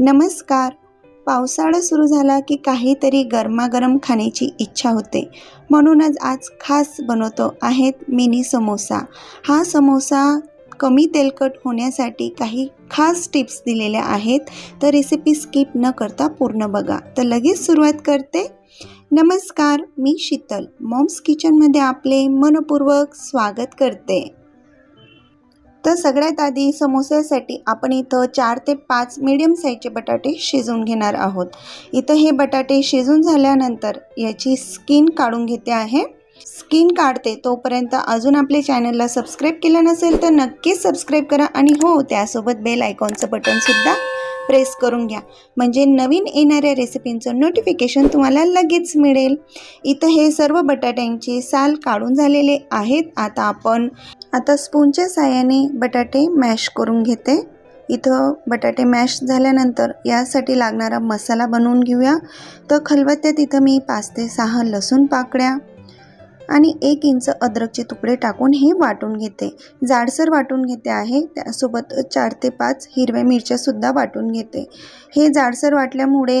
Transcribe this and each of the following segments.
नमस्कार. पावसाळा सुरू झाला की काहीतरी गरमागरम खाण्याची इच्छा होते. म्हणूनच आज खास बनवतो आहेत मिनी समोसा. हा समोसा कमी तेलकट होण्यासाठी काही खास टिप्स दिलेल्या आहेत. तर रेसिपी स्किप न करता पूर्ण बघा. तर लगेच सुरुवात करते. नमस्कार मी शीतल. मॉम्स किचनमध्ये आपले मनपूर्वक स्वागत करते. तर सगळ्यात आधी समोस्यासाठी आपण इथं चार ते पाच मीडियम साईजचे बटाटे शिजवून घेणार आहोत. इथं हे बटाटे शिजून झाल्यानंतर याची स्किन काढून घेते आहे. स्किन काढते तोपर्यंत अजून आपल्या चॅनलला सबस्क्राईब केलं नसेल तर नक्कीच सबस्क्राईब करा आणि हो त्यासोबत बेल आयकॉनचं बटनसुद्धा प्रेस करून घ्या. म्हणजे नवीन येणाऱ्या रेसिपींचं नोटिफिकेशन तुम्हाला लगेच मिळेल. इथं हे सर्व बटाट्यांची साल काढून झालेले आहेत. आता आपण आता स्पूनच्या साहाय्याने बटाटे मॅश करून घेते. इथं बटाटे मॅश झाल्यानंतर यासाठी लागणारा मसाला बनवून घेऊया. तर खलबत्त्यात इथं मी पाच ते सहा लसूण पाकळ्या आणि एक इंच अद्रकचे तुकडे टाकून हे वाटून घेते. जाडसर वाटून घेते आहे त्यासोबत चार ते पाच हिरव्या मिरच्यासुद्धा वाटून घेते. हे जाडसर वाटल्यामुळे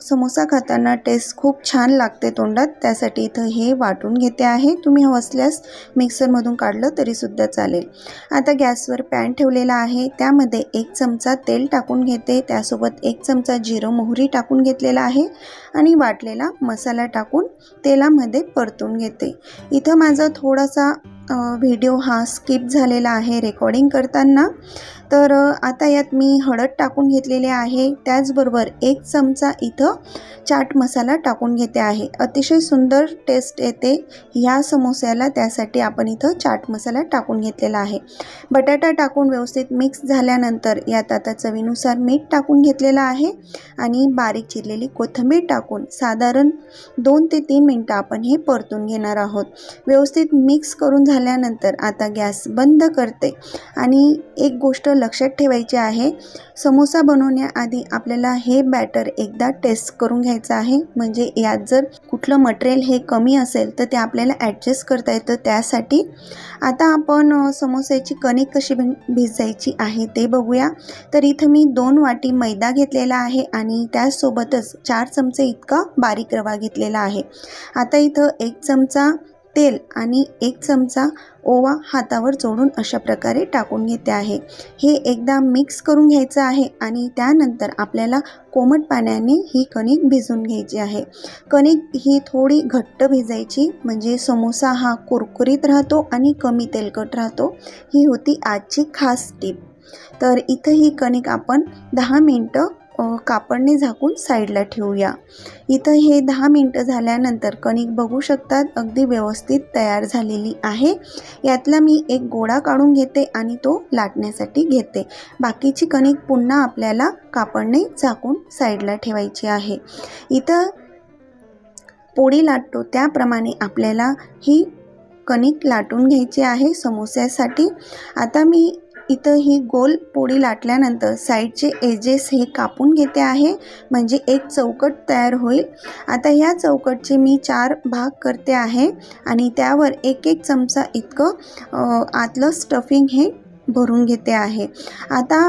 समोसा खाताना टेस्ट खूप छान लागते तोंडात. त्यासाठी इथं हे वाटून घेते आहे. तुम्ही हवं असल्यास मिक्सरमधून काढलं तरीसुद्धा चालेल. आता गॅसवर पॅन ठेवलेला आहे. त्यामध्ये एक चमचा तेल टाकून घेते. त्यासोबत एक चमचा जिरं मोहरी टाकून घेतलेला आहे. आणि वाटलेला मसाला टाकून तेलामध्ये परतून घेते. इथं माझा थोडासा व्हिडिओ हा स्किप झालेला आहे रेकॉर्डिंग करताना. तर आता यात मी हळद टाकून घेतलेले आहे. त्याचबरोबर एक चमचा इथं चाट मसाला टाकून घेते आहे. अतिशय सुंदर टेस्ट येते. ह्या समोस्याला त्यासाठी आपण इथं चाट मसाला टाकून घेतलेला आहे. बटाटा टाकून व्यवस्थित मिक्स झाल्यानंतर यात आता चवीनुसार मीठ टाकून घेतलेलं आहे आणि बारीक चिरलेली कोथिंबीर टाकून साधारण दोन ते तीन मिनटं आपण हे परतून घेणार आहोत. व्यवस्थित मिक्स करून झाल्यानंतर आता गॅस बंद करते. आणि एक गोष्ट लक्षात ठेवायची आहे समोसा बनवण्याआधी आपल्याला हे बॅटर एकदा टेस्ट करून घ्यायचं आहे. म्हणजे यात जर कुठलं मटेरियल हे कमी असेल तर ते आपल्याला ॲडजस्ट करता येतं त्यासाठी. आता आपण समोस्याची कणिक कशी भिजायची आहे ते बघूया. तर इथं मी दोन वाटी मैदा घेतलेला आहे आणि त्याचसोबतच चार चमचे इतका बारीक रवा घेतलेला आहे. आता इथं एक चमचा तेल आणि एक चमचा ओवा हातावर जोडून अशा प्रकारे टाकून घेते आहे. हे एकदा मिक्स करून घ्यायचं आहे आणि त्यानंतर आपल्याला कोमट पाण्याने ही कणिक भिजून घ्यायची आहे. कणिक ही थोडी घट्ट भिजायची म्हणजे समोसा हा कुरकुरीत राहतो आणि कमी तेलकट राहतो. ही होती आजची खास टीप. तर इथं ही कणिक आपण दहा मिनटं कापडने झाकून साईडला ठेवूया. इथं हे दहा मिनटं झाल्यानंतर कणिक बघू शकतात अगदी व्यवस्थित तयार झालेली आहे. यातला मी एक गोळा काढून घेते आणि तो लाटण्यासाठी घेते. बाकीची कणिक पुन्हा आपल्याला कापडने झाकून साईडला ठेवायची आहे. इथं पोळी लाटतो त्याप्रमाणे आपल्याला ही कणिक लाटून घ्यायची आहे समोस्यासाठी. आता मी इथं ही गोल पोळी लाटल्यानंतर साईडचे एजेस हे कापून घेते आहे. म्हणजे एक चौकट तयार होईल. आता ह्या चौकटचे मी चार भाग करते आहे. आणि त्यावर एक एक चमचा इतकं आतलं स्टफिंग हे भरून घेते आहे. आता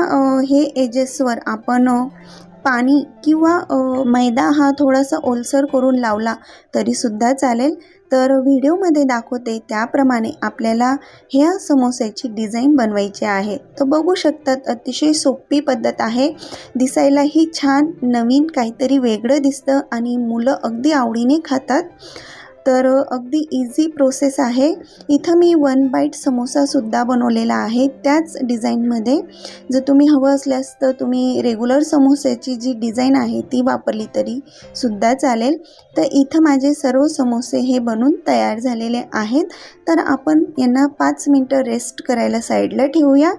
हे एजेसवर आपण पाणी किंवा मैदा हा थोडासा ओलसर करून लावला तरीसुद्धा चालेल. तर व्हिडिओमध्ये दाखवते त्याप्रमाणे आपल्याला ह्या समोस्याची डिझाईन बनवायची आहे. तर बघू शकतात अतिशय सोपी पद्धत आहे. दिसायलाही छान नवीन काहीतरी वेगळं दिसतं आणि मुलं अगदी आवडीने खातात. तर अगदी इझी प्रोसेस आहे. इथं मी वन बाईट समोसासुद्धा बनवलेला आहे. त्याच डिझाईनमध्ये जर तुम्ही हवं असल्यास तर तुम्ही रेग्युलर समोस्याची जी डिझाईन आहे ती वापरली तरी सुद्धा चालेल. तर इथं माझे सर्व समोसे हे बनून तयार झालेले आहेत. तर आपण यांना पाच मिनटं रेस्ट करायला साईडला ठेवूया.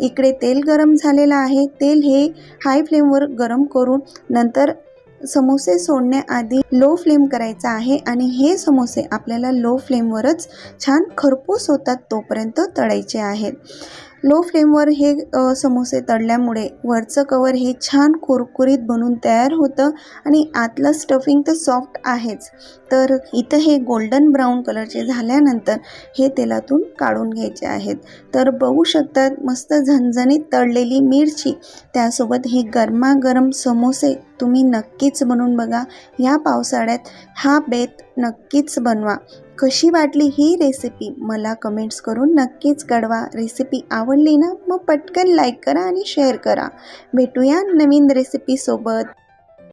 इकडे तेल गरम झालेलं आहे. तेल हे हाय फ्लेमवर गरम करून नंतर समोसे सोडण्याआधी लो फ्लेम करायचा आहे आणि हे समोसे आपल्याला लो फ्लेमवरच छान खरपूस होतात तोपर्यंत तळायचे आहेत. लो फ्लेमवर हे समोसे तळल्यामुळे वरचं कवर हे छान कुरकुरीत बनून तयार होतं आणि आतलं स्टफिंग तर सॉफ्ट आहेच. तर इथं हे गोल्डन ब्राऊन कलरचे झाल्यानंतर हे तेलातून काढून घ्यायचे आहेत. तर बघू शकतात मस्त झणझणीत तळलेली मिरची. त्यासोबत हे गरमागरम समोसे तुम्ही नक्कीच बनवून बघा. या पावसाळ्यात हा बेत नक्कीच बनवा. कशी वाटली ही रेसिपी मला कमेंट्स करून नक्कीच कळवा. रेसिपी आवडली ना मग पटकन लाईक करा आणि शेअर करा. भेटूया नवीन रेसिपीसोबत